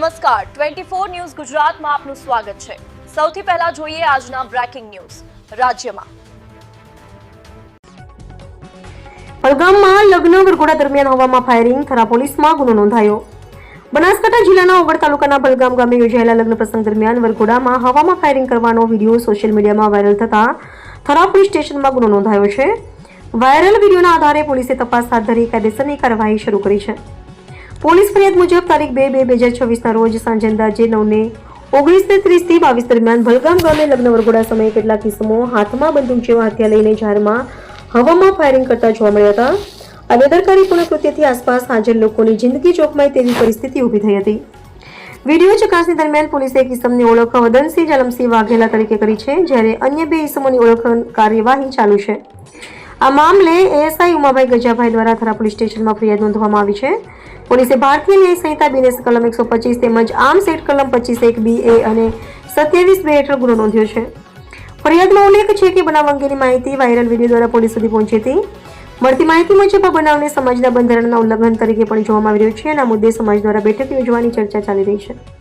નમસ્કાર. Twenty four news ગુજરાતમાં આપનું સ્વાગત છે. સૌથી પહેલા જોઈએ આજના બ્રેકિંગ ન્યૂઝ. રાજ્યમાં. પલગામમાં લગ્ન વરઘોડા દરમિયાન હવામાં ફાયરિંગ થરા પોલીસમાં ગુનો નોંધાયો. બનાસકાંઠા જિલ્લાના ઓગળ તાલુકાના બલગામ ગામે યોજાયેલા લગ્ન પ્રસંગ દરમિયાન વરઘોડામાં હવામાં ફાયરિંગ કરવાનો વીડિયો સોશિયલ મીડિયામાં વાયરલ થતા થરા પોલીસ સ્ટેશનમાં ગુનો નોંધાયો છે. વાયરલ વિડીયોના આધારે પોલીસે તપાસ હાથ ધરી કાયદેસરની કાર્યવાહી શરૂ કરી છે. પોલીસ ફરિયાદ મુજબ તારીખ બે બે બે હજાર છવ્વીસના રોજ સાંજે અંદાજે નવને ઓગણીસ ત્રીસથી બાવીસ દરમિયાન ભલગામ ગામે લગ્ન વરઘોડા સમયે કેટલાક કિસ્મો હાથમાં બંદૂક જેવા હથિયાર લઈને જાહેરમાં હવામાં ફાયરિંગ કરતા જોવા મળ્યા હતા. આ બેદરકારીપૂર્ણ કૃત્યથી આસપાસ હાજર લોકોની જિંદગી ચોકમાય તેવી પરિસ્થિતિ ઊભી થઈ હતી. વીડિયો ચકાસણી દરમિયાન પોલીસે એક ઇસમની ઓળખ વદનસિંહ જલમસિંહ વાઘેલા તરીકે કરી છે, જ્યારે અન્ય બે ઇસમોની ઓળખ કાર્યવાહી ચાલુ છે. આ મામલે એએસઆઈ ઉમાભાઈ ગજાભાઈ દ્વારા થરા પોલીસ સ્ટેશનમાં ફરિયાદ નોંધવામાં આવી છે. પોલીસે ભારતીય ન્યાય સંહિતા બીએનએસ કલમ એકસો પચીસ તેમજ આર્મ્સ એક્ટ કલમ પચીસ એક બી એ અને સત્યાવીસ બે હેઠળ ગુનો નોંધ્યો છે. ફરિયાદમાં ઉલ્લેખ છે કે બનાવ અંગેની માહિતી વાયરલ વીડિયો દ્વારા પોલીસ સુધી પહોંચી હતી. મળતી માહિતી મુજબ આ બનાવને સમાજના બંધારણના ઉલ્લંઘન તરીકે પણ જોવામાં આવી રહ્યું છે અને આ મુદ્દે સમાજ દ્વારા બેઠક યોજવાની ચર્ચા ચાલી રહી છે.